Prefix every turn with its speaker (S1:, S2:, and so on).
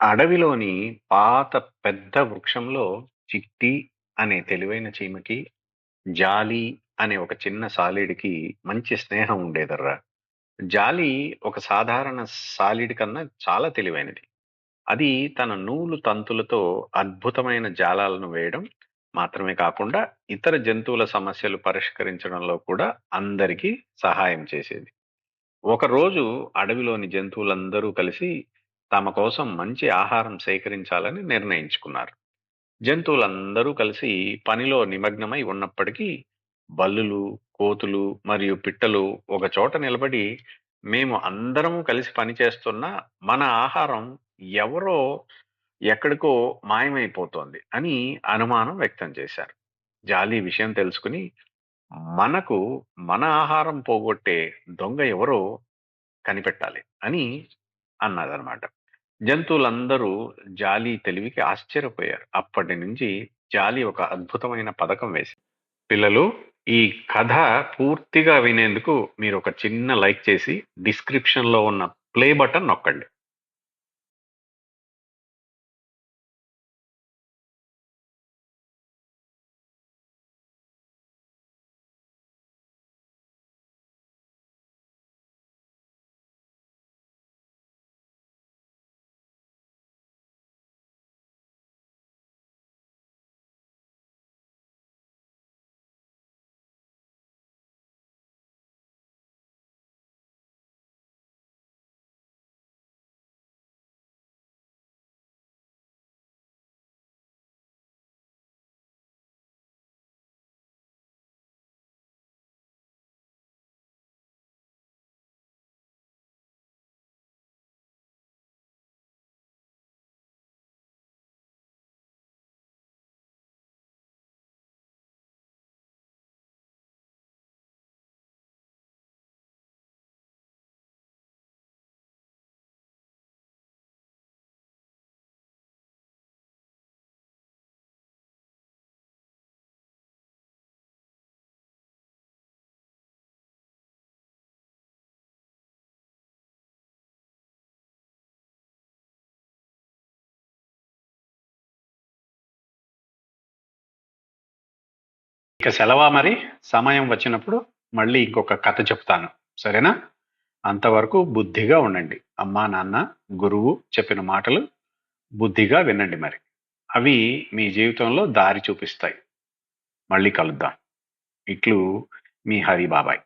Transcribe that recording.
S1: అడవిలోని పాత పెద్ద వృక్షంలో చిట్టి అనే తెలివైన చీమకి, జాలి అనే ఒక చిన్న సాలీడుకి మంచి స్నేహం ఉండేదర్రా! జాలి ఒక సాధారణ సాలీడు కన్నా చాలా తెలివైనది. అది తన నూలు తంతులతో అద్భుతమైన జాలాలను వేయడం మాత్రమే కాకుండా, ఇతర జంతువుల సమస్యలు పరిష్కరించడంలో కూడా అందరికీ సహాయం చేసేది. ఒకరోజు అడవిలోని జంతువులందరూ కలిసి తమ కోసం మంచి ఆహారం సేకరించాలని నిర్ణయించుకున్నారు. జంతువులందరూ కలిసి పనిలో నిమగ్నమై ఉన్నప్పటికీ, బల్లులు, కోతులు మరియు పిట్టలు ఒక చోట నిలబడి మేము అందరము కలిసి పనిచేస్తున్నా మన ఆహారం ఎవరో ఎక్కడికో మాయమైపోతోంది అని అనుమానం వ్యక్తం చేశారు. జాలి విషయం తెలుసుకుని మనకు మన ఆహారం పోగొట్టే దొంగ ఎవరో కనిపెట్టాలి అని అన్నదనమాట. జంతువులందరూ జాలి తెలివికి ఆశ్చర్యపోయారు. అప్పటి నుంచి జాలి ఒక అద్భుతమైన పథకం వేసింది. పిల్లలు ఈ కథ పూర్తిగా వినేందుకు మీరు ఒక చిన్న లైక్ చేసి డిస్క్రిప్షన్లో ఉన్న ప్లే బటన్ నొక్కండి. ఇక సెలవా మరి? సమయం వచ్చినప్పుడు మళ్ళీ ఇంకొక కథ చెప్తాను. సరేనా? అంతవరకు బుద్ధిగా ఉండండి. అమ్మా నాన్న గురువు చెప్పిన మాటలు బుద్ధిగా వినండి మరి. అవి మీ జీవితంలో దారి చూపిస్తాయి. మళ్ళీ కలుద్దాం. ఇట్లు మీ హరి బాబాయ్